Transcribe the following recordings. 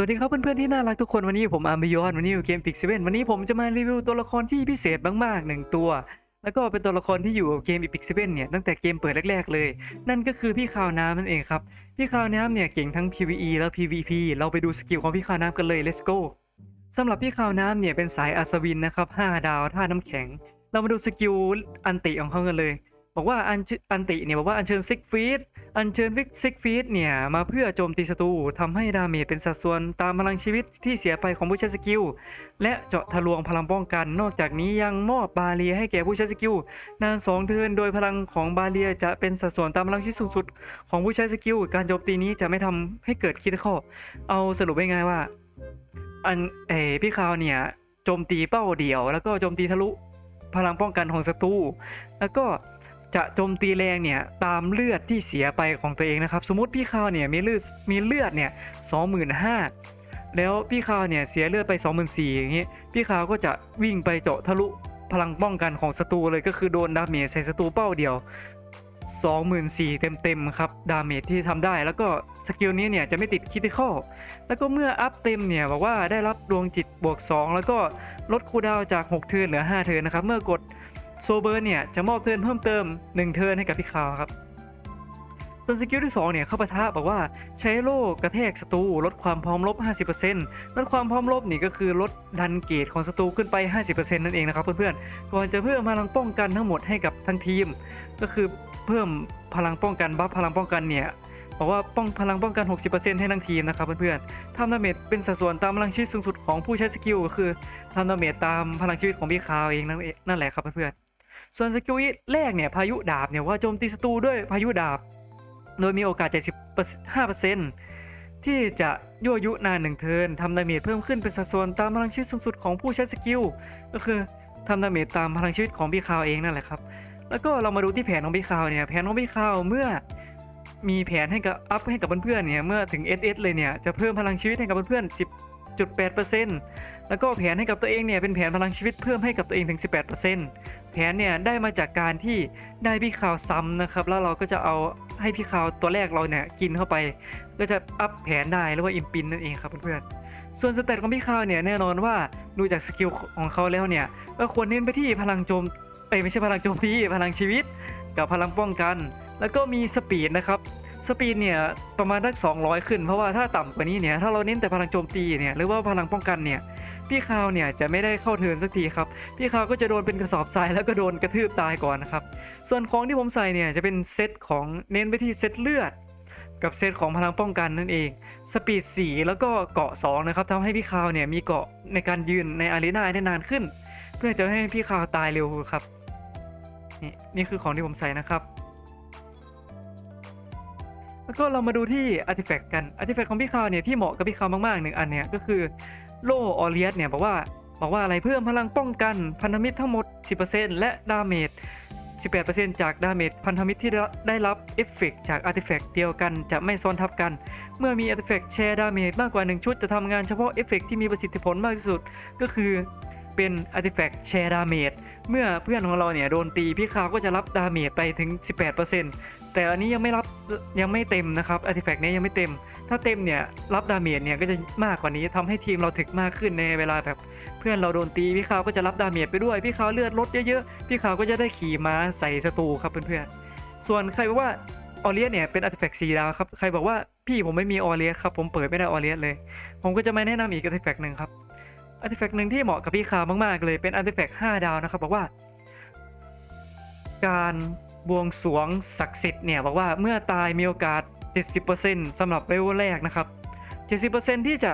วัสดีครับเพื่อนๆที่น่ารักทุกคนวันนี้ผมอาร์มยอนวันนี้อยู่เกมฟิกเซเว่นวันนี้ผมจะมารีวิวตัวละครที่พิเศษมากๆหนึ่งตัว แล้วก็เป็นตัวละครที่อยู่กับเกมอีพิกเซเว่นเนี่ยตั้งแต่เกมเปิดแรกๆเลย นั่นก็คือพี่ข่าวน้ำนั่นเองครับพี่ข่าวน้ำเนี่ยเก่งทั้ง PVE และ PVP เราไปดูสกิลของพี่ข่าวน้ำกันเลย let's go สำหรับพี่ข่าวน้ำเนี่ยเป็นสายอัศวินนะครับ5ดาวท่าน้ำแข็ง เรามาดูสกิลอันติของเขากันเลย บอกว่าอันอันติเนี่ยบอกว่าอัญเชิญซิกฟีดอัญเชิญวิกซิกฟีดเนี่ยมาเพื่อโจมตีศัตรูทำให้ดาเมจเป็นสัดส่วนตามพลังชีวิตที่เสียไปของผู้ใช้สกิล และเจาะทะลวงพลังป้องกัน นอกจากนี้ยังมอบบาเรียให้แก่ผู้ใช้สกิล นาน2เทินโดยพลังของบาเรียจะเป็นสัดส่วนตามพลังชีวิตสูงสุด ของผู้ใช้สกิล การโจมตีนี้จะไม่ทำให้เกิดคิดข้อ เอาสรุปง่ายๆว่า อันเอพี่คาวเนี่ยโจมตีเป้าเดี่ยว แล้วก็โจมตีทะลุพลังป้องกันของศัตรูแล้วก็ จะโจมตีแรงเนี่ยตามเลือดที่เสียไปของตัวเองนะครับ สมมติพี่คาวเนี่ยมีเลือดมีเลือดเนี่ยสองหมื่นห้าแล้วพี่คาวเนี่ยเสียเลือดไป 2 4 0 0 0อย่างงี้พี่คาวก็จะวิ่งไปเจาะทะลุพลังป้องกันของศัตรูเลยก็คือโดนดาเมจใส่ศัตรูเป้าเดียว 24,000เต็มๆครับดาเมจที่ทำได้ แล้วก็สกิลนี้เนี่ยจะไม่ติดคิติคอลแล้วก็เมื่ออัพเต็มเนี่ยบอกว่าได้รับดวงจิตบวก 2 แล้วก็ลดคูดาวจาก 6 เทิร์นเหลือ 5 เทิร์นนะครับ เมื่อกด โซเบอร์เนี่ยจะมอบเทิร์นเพิ่มเติม 1 เทิร์นให้กับพี่คาวครับส่วนสกิลที่2เนี่ยเข้าปะทะบอกว่าใช้โล่กระแทกศัตรูลดความพร้อมลบ 50%ลดความพร้อมลบนี่ก็คือลดดันเกรดของศัตรูขึ้นไป 50%นั่นเองนะครับเพื่อนๆ ก่อนจะเพิ่มพลังป้องกันทั้งหมดให้กับทั้งทีม ก็คือเพิ่มพลังป้องกันบัฟพลังป้องกันเนี่ยบอกว่าป้องพลังป้องกัน 60%ให้ทั้งทีมนะครับเพื่อนๆทำดาเมจเป็นสัดส่วนตามพลังชีวิตสูงสุดของผู้ใช้สกิลก็คือทำดาเมจตามพลังชีวิตของพี่คาวเองนั่นแหละครับเพื่อนๆ ส่วนสกิลแรกเนี่ยพายุดาบเนี่ยว่าโจมตีศัตรูด้วยพายุดาบ โดยมีโอกาส 75%ที่จะยั่วยุนานหนึ่งเทินทำดาเมจเพิ่มขึ้นเป็นสัดส่วนตามพลังชีวิตสูงสุดของผู้ใช้สกิลก็คือทำดาเมจตามพลังชีวิตของพี่คาวเองนั่นแหละครับแล้วก็เรามาดูที่แผนของพี่คาวเนี่ยแผนของพี่คาวเมื่อมีแผนให้กับอัพให้กับเพื่อนๆเนี่ยเมื่อถึง SS เลยเนี่ยจะเพิ่มพลังชีวิตให้กับเพื่อนๆ10.8% แล้วก็แผนให้กับตัวเองเนี่ยเป็นแผนพลังชีวิตเพิ่มให้กับตัวเองถึง 18%แผนเนี่ยได้มาจากการที่ได้พี่คาวซ้ำนะครับ แล้วเราก็จะเอาให้พี่คาวตัวแรกเราเนี่ยกินเข้าไป ก็จะอัพแผนได้หรือว่าอิมปินนั่นเองครับเพื่อนๆส่วนสเตตของพี่คาวเนี่ยแน่นอนว่าดูจากสกิลของเขาแล้วเนี่ยก็ควรเน้นไปที่พลังโจมเอ้ไม่ใช่พลังโจมตีพลังชีวิต กับพลังป้องกัน แล้วก็มีสปีดนะครับ สปีดเนี่ยประมาณสัก200 ขึ้น เพราะว่าถ้าต่ำกว่านี้เนี่ยถ้าเราเน้นแต่พลังโจมตีเนี่ยหรือว่าพลังป้องกันเนี่ยพี่คาวเนี่ยจะไม่ได้เข้าเทินสักทีครับพี่คาวก็จะโดนเป็นกระสอบทรายแล้วก็โดนกระทืบตายก่อนนะครับส่วนของที่ผมใส่เนี่ยจะเป็นเซตของเน้นไปที่เซตเลือด กับเซตของพลังป้องกันนั่นเองสปีด4แล้วก็เกาะ2นะครับทำให้พี่คาวเนี่ยมีเกาะในการยืนในอารีนาได้นานขึ้น เพื่อจะให้พี่คาวตายเร็วครับนี่นี่คือของที่ผมใส่นะครับ แล้วก็เรามาดูที่อาร์ติแฟกต์กันอาร์ติแฟกต์ของพี่คาวเนี่ยที่เหมาะกับพี่คาวมากๆหนึ่งอันเนี่ยก็คือโลออเลียสเนี่ยบอกว่าบอกว่าอะไรเพิ่มพลังป้องกันพันธมิตรทั้งหมด 10%และดาเมจ 18%จากดาเมจพันธมิตรที่ได้รับเอฟเฟกต์จากอาร์ติแฟกต์เดียวกันจะไม่ซ้อนทับกัน เมื่อมีอาร์ติแฟกต์แชร์ดาเมจมากกว่า 1 ชุดจะทำงานเฉพาะเอฟเฟกต์ที่มีประสิทธิผลมากที่สุด ก็คือเป็นอาร์ติแฟกต์แชร์ดาเมจเมื่อเพื่อนของเราเนี่ยโดนตีพี่คาวก็จะรับดาเมจไปถึง 18% แต่อันนี้ยังไม่รับยังไม่เต็มนะครับอาร์ติแฟกต์นี้ยังไม่เต็ม ถ้าเต็มเนี่ยรับดาเมจเนี่ยก็จะมากกว่านี้ทำให้ทีมเราถึกมากขึ้นในเวลาแบบ เพื่อนเราโดนตีพี่คาวก็จะรับดาเมจไปด้วย พี่คาวเลือดลดเยอะๆ พี่คาวก็จะได้ขี่ม้าใส่ศัตรูครับเพื่อนๆ ส่วนใครบอกว่าออเลียสเนี่ยเป็นอาร์ติแฟกต์สีดาวครับใครบอกว่าพี่ผมไม่มีออเลียสครับผมเปิดไม่ได้ออเลียสเลย ผมก็จะมาแนะนำอีกอาร์ติแฟกต์หนึ่งครับอาร์ติแฟกต์หนึ่งที่เหมาะกับพี่คาวมากๆเลยเป็นอาร์ติแฟกต์5ดาวนะครับบอกว่า การ บวงสรวงศักดิ์สิทธิ์เนี่ยบอกว่าเมื่อตายมีโอกาส 70%สำหรับเลเวลแรกนะครับ 70%ที่จะ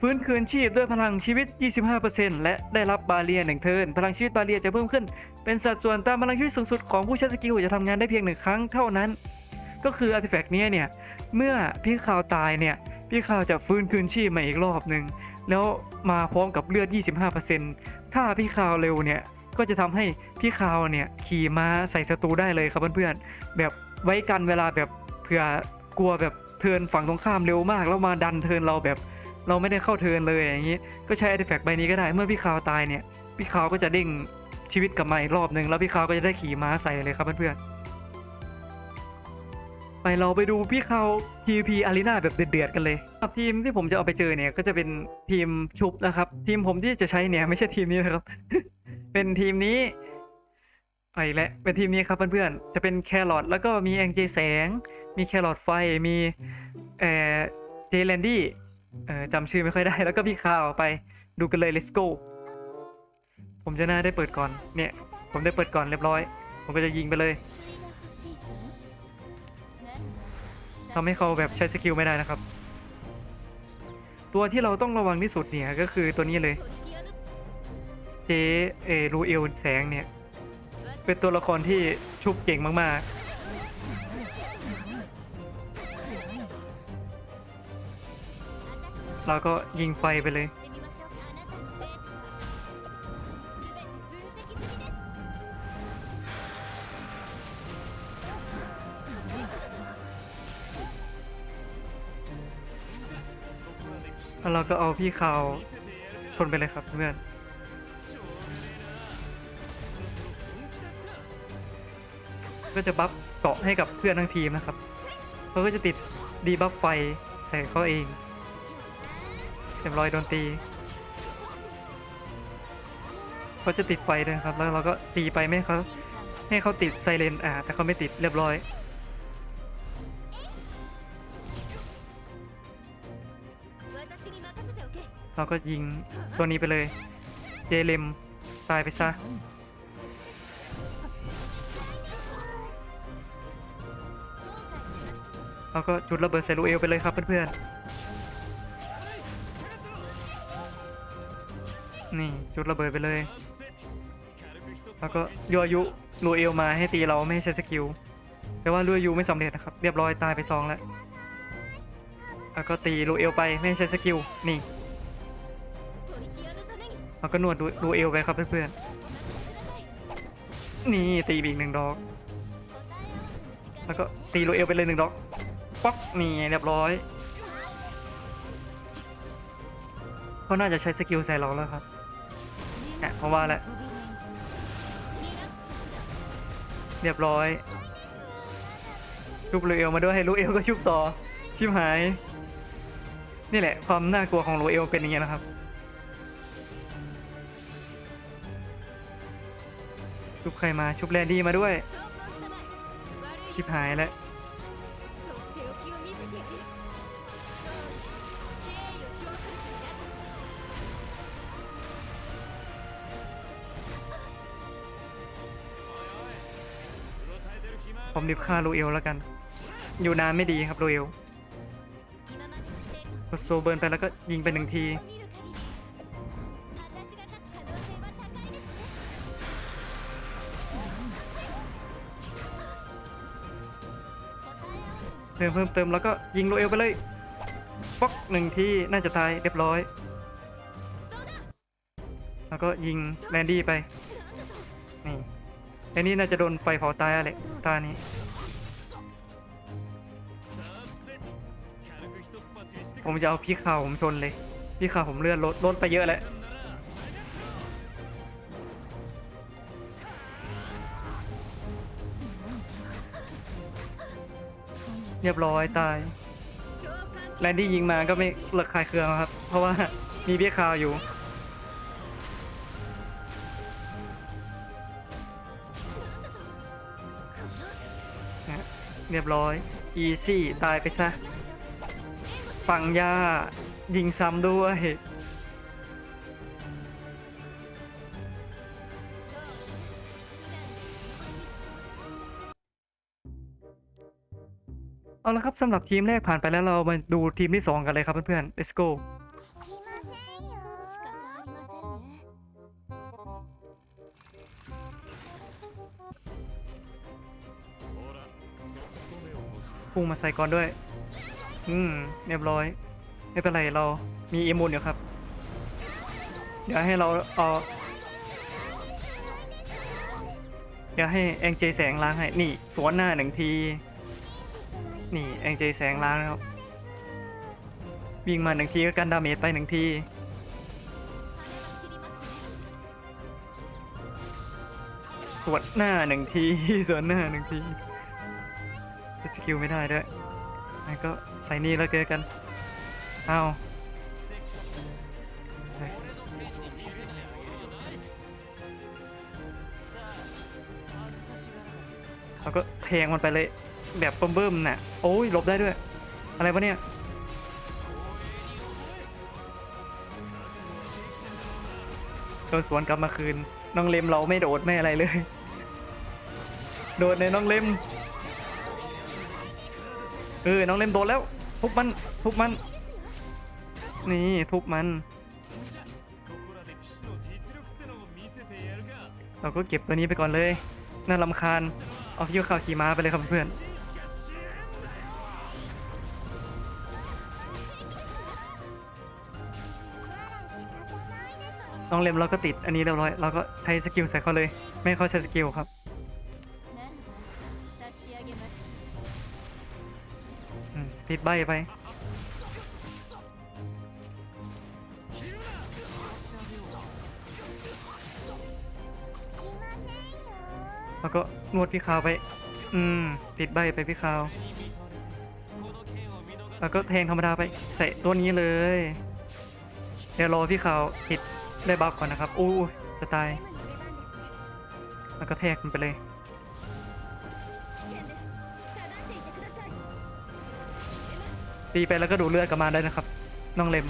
ฟื้นคืนชีพด้วยพลังชีวิต 25%และได้รับบาเรียหนึ่งเทินพลังชีวิตบาเรียจะเพิ่มขึ้น เป็นสัดส่วนตามพลังชีวิตสูงสุดของผู้ใช้สกิลจะทำงานได้เพียงหนึ่งครั้งเท่านั้น ก็คืออาร์ติแฟกต์นี้เนี่ย เมื่อพี่ข่าวตายเนี่ย พี่ข่าวจะฟื้นคืนชีพมาอีกรอบหนึ่ง แล้วมาพร้อมกับเลือด 25%ถ้าพี่ข่าวเร็วเนี่ย ก็จะทำให้พี่ข่าวเนี่ยขี่ม้าใส่ศัตรูได้เลยครับเพื่อนๆแบบไว้กันเวลาแบบเผื่อกลัวแบบเทินฝั่งตรงข้ามเร็วมาก แล้วมาดันเทินเราแบบเราไม่ได้เข้าเทินเลยอย่างนี้ ก็ใช้อาร์ติแฟกต์ใบนี้ก็ได้เมื่อพี่คาวตายเนี่ยพี่คาวก็จะเด้งชีวิตกลับมาอีกรอบหนึ่งแล้วพี่คาวก็จะได้ขี่ม้าใส่เลยครับเพื่อนๆไปเราไปดูพี่คาว PVP Arena แบบเดือดๆกันเลย ครับทีมที่ผมจะเอาไปเจอเนี่ยก็จะเป็นทีมชุบนะครับ ทีมผมที่จะใช้เนี่ยไม่ใช่ทีมนี้นะครับ เป็นทีมนี้เอาอีกแล้วเป็นทีมนี้ครับเพื่อนๆจะเป็นแครอทแล้วก็มีแองเจแสง มีแครอทไฟมีเออเจแลนดี้เออจำชื่อไม่ค่อยได้ แล้วก็พี่ข่าวไปดูกันเลย let's go ผมจะน่าได้เปิดก่อนเนี่ยผมได้เปิดก่อนเรียบร้อย ผมก็จะยิงไปเลยทำให้เขาแบบใช้สกิลไม่ได้นะครับ ตัวที่เราต้องระวังที่สุดเนี่ยก็คือตัวนี้เลยเจเอรูเอลแสงเนี่ย เป็นตัวละครที่ชุบเก่งมากๆเราก็ยิงไฟไปเลย แล้วเราก็เอาพี่เขาชนไปเลยครับเพื่อนก็จะบัฟเกาะให้กับเพื่อนทั้งทีมนะครับเขาก็จะติดดีบัฟไฟใส่เขาเองเรียบร้อยโดนตีเขาจะติดไฟด้วยนะครับ แล้วเราก็ตีไปไม่เขาให้เขาติดไซเรนอ่าแต่เขาไม่ติดเรียบร้อย เราก็ยิงตัวนี้ไปเลย เจเลมตายไปซะ เราก็จุดระเบิดใส่ลูเอลไปเลยครับเพื่อนๆ นี่จุดระเบิดไปเลย แล้วก็ยัวยุลูเอลมาให้ตีเราไม่ให้ใช้สกิล แต่ว่าลูยูไม่สำเร็จนะครับ เรียบร้อยตายไปสองแล้วแล้วก็ตีลูเอลไปไม่ให้ใช้สกิล นี่ แล้วก็นวดดูลูเอลไปครับเพื่อนๆ นี่ตีอีกหนึ่งดอก แล้วก็ตีลูเอลไปเลยหนึ่งดอก ป๊อกนี่เรียบร้อยเขาน่าจะใช้สกิลใส่เราแล้วครับเนี่ยเพราะว่าแหละ เรียบร้อย ชุบลูเอลมาด้วยให้ลูเอลก็ชุบต่อ ชิบหาย นี่แหละความน่ากลัวของลูเอลเป็นอย่างเงี้ยนะครับ ชุบใครมาชุบแลนดี้มาด้วย ชิบหายแล้วผมดิบฆ่าลูเอลแล้วกัน อยู่นานไม่ดีครับลูเอลกดโซเบิร์นไปแล้วก็ยิงไปหนึ่งที เติมเพิ่มเติมแล้วก็ยิงลูเอลไปเลยป๊อกหนึ่งที่น่าจะตายเรียบร้อย แล้วก็ยิงแลนดี้ไป นี่แลนดี้น่าจะโดนไฟเผาตายอะไรตานี้ ผมจะเอาพี่ข่าวผมชนเลย พี่ข่าวผมเลื่อนลดลดไปเยอะแล้ว เรียบร้อยตายแลนดี้ยิงมาก็ไม่เลิกคลายเครื่องครับ เพราะว่ามีพี่ข่าวอยู่นะเรียบร้อย อีซี่ ตายไปซะ ปังยา ยิงซ้ำด้วย เอาละครับสำหรับทีมแรกผ่านไปแล้วเรามาดูทีมที่ 2 กันเลยครับเพื่อนๆ let's go พุ่งมาใส่ก่อนด้วย อืมเรียบร้อย ไม่เป็นไรเรามีเอมูนอยู่ครับ เดี๋ยวให้เราเอาเดี๋ยวให้แองเจแสงล้างให้ นี่ สวนหน้าหนึ่งที นี่แองเจแสงล้างครับ วิ่งมาหนึ่งทีก็กันดาเมจไปหนึ่งทีสวนหน้าหนึ่งทีสวนหน้าหนึ่งทีสกิลไม่ได้ด้วยงั้นก็ใส่นี่แล้วเจอกันเอาเราก็แทงมันไปเลย แบบเบิ่มๆน่ะโอ้ยหลบได้ด้วย อะไรวะเนี่ยโดนสวนกลับมาคืน น้องเล็มเราไม่โดดไม่อะไรเลย โดดในน้องเล็มเออน้องเล็มโดดแล้ว ทุบมันทุบมัน นี่ทุบมัน เราก็เก็บตัวนี้ไปก่อนเลย น่าลำคาญ เอาพี่ข่าวขี่ม้าไปเลยครับเพื่อน น้องเล็มเราก็ติดอันนี้เรียบร้อยเราก็ใช้สกิลใส่เขาเลย ไม่เขาใช้สกิลครับติดใบไปแล้วก็นวดพี่ขาวไป อืม ติดใบไปพี่ขาว แล้วก็แทงธรรมดาไปใส่ตัวนี้เลย เดี๋ยวรอพี่ขาวติด ได้บัฟก่อนนะครับอู้จะตายแล้วก็แทกมันไปเลยตีไปแล้วก็ดูเลือดกลับมาได้นะครับ น้องเล็ม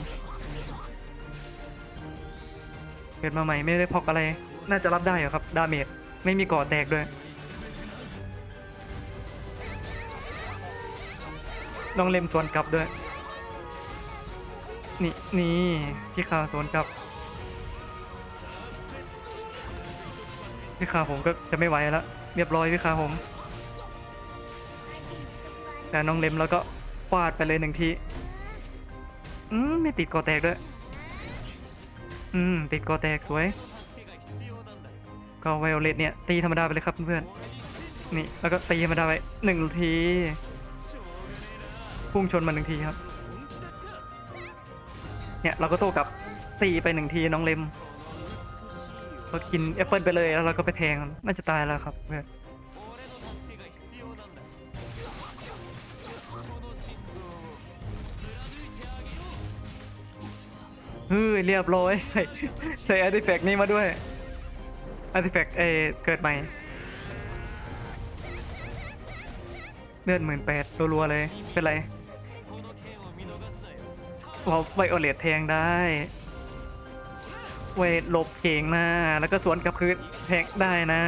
เกิดมาใหม่ไม่ได้พอกอะไร น่าจะรับได้เหรอครับ ดาเมจไม่มีก่อแตกด้วย น้องเล็มสวนกลับด้วย นี่นี่พี่ขาวสวนกลับ พี่ขาผมก็จะไม่ไหวแล้วเรียบร้อยพี่ขาผมแต่น้องเล็มแล้วก็ฟาดไปเลยหนึ่งทีอืมไม่ติดกอแตกด้วย อืมติดกอแตกสวย ก็ไวโอเลตเนี่ยตีธรรมดาไปเลยครับเพื่อนๆนี่แล้วก็ตีธรรมดาไปหนึ่งทีพุ่งชนมันหนึ่งทีครับ เนี่ยเราก็โต้กลับตีไปหนึ่งทีน้องเล็ม ก็กินแอปเปิลไปเลยแล้วเราก็ไปแทงน่าจะตายแล้วครับเพื่อนเฮ้ยเรียบร้อยใส่ใส่อาร์ติแฟกต์นี้มาด้วยอาร์ติแฟกต์เออเกิดใหม่เลือดหมื่นแปดรัวๆเลย เป็นไรเราไวโอเลตแทงได้ ไวหลบเก่งนะ แล้วก็สวนกลับคืนแทงได้นะ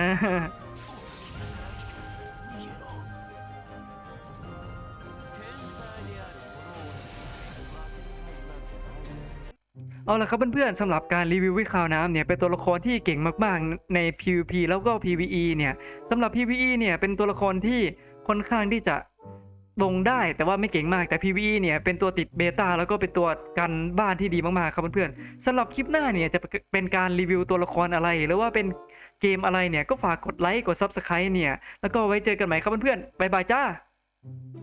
เอาละครับเพื่อนๆสำหรับการรีวิววิคาวน้ำเนี่ยเป็นตัวละครที่เก่งมากๆใน PVP แล้วก็ PVE เนี่ยสำหรับ PVE เนี่ยเป็นตัวละครที่ค่อนข้างที่จะ ลงได้แต่ว่าไม่เก่งมากแต่ PVE เนี่ยเป็นตัวติดเบต้าแล้วก็เป็นตัวกันบ้านที่ดีมากๆครับเพื่อนๆสำหรับคลิปหน้าเนี่ยจะเป็นการรีวิวตัวละครอะไร หรือว่าเป็นเกมอะไรเนี่ยก็ฝากกดไลค์กด Subscribe เนี่ยแล้วก็ไว้เจอกันใหม่ครับเพื่อนๆบ๊ายบายจ้า